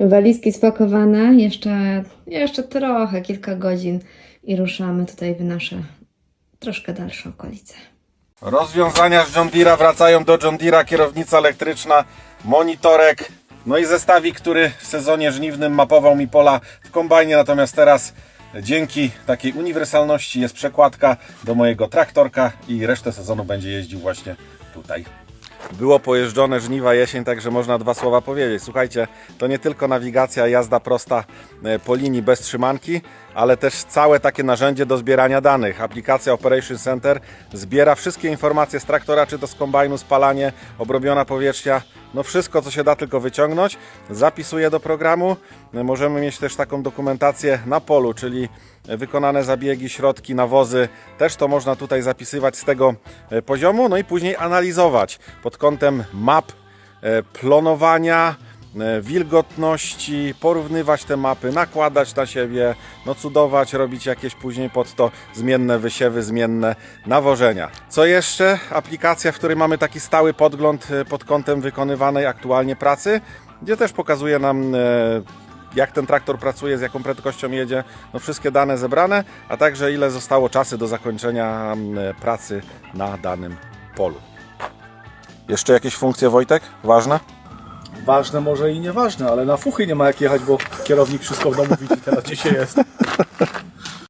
Walizki spakowane, jeszcze, jeszcze trochę, kilka godzin i ruszamy tutaj w nasze troszkę dalsze okolice. Rozwiązania z John Deere'a wracają do John Deere'a, kierownica elektryczna, monitorek, no i zestawik, który w sezonie żniwnym mapował mi pola w kombajnie, natomiast teraz dzięki takiej uniwersalności jest przekładka do mojego traktorka i resztę sezonu będzie jeździł właśnie tutaj. Było pojeżdżone żniwa jesień, także można dwa słowa powiedzieć. Słuchajcie, to nie tylko nawigacja, jazda prosta e, po linii bez trzymanki, ale też całe takie narzędzie do zbierania danych. Aplikacja Operation Center zbiera wszystkie informacje z traktora, czy to z kombajnu, spalanie, obrobiona powierzchnia, no wszystko co się da tylko wyciągnąć, zapisuje do programu. Możemy mieć też taką dokumentację na polu, czyli wykonane zabiegi, środki, nawozy. Też to można tutaj zapisywać z tego e, poziomu, no i później analizować pod kątem map, e, plonowania, wilgotności, porównywać te mapy, nakładać na siebie, no cudować, robić jakieś później pod to zmienne wysiewy, zmienne nawożenia. Co jeszcze? Aplikacja, w której mamy taki stały podgląd e, pod kątem wykonywanej aktualnie pracy, gdzie też pokazuje nam e, jak ten traktor pracuje, z jaką prędkością jedzie, no wszystkie dane zebrane, a także ile zostało czasu do zakończenia pracy na danym polu. Jeszcze jakieś funkcje, Wojtek? Ważne? Ważne może i nieważne, ale na fuchy nie ma jak jechać, bo kierownik wszystko w domu widzi teraz gdzie się jest.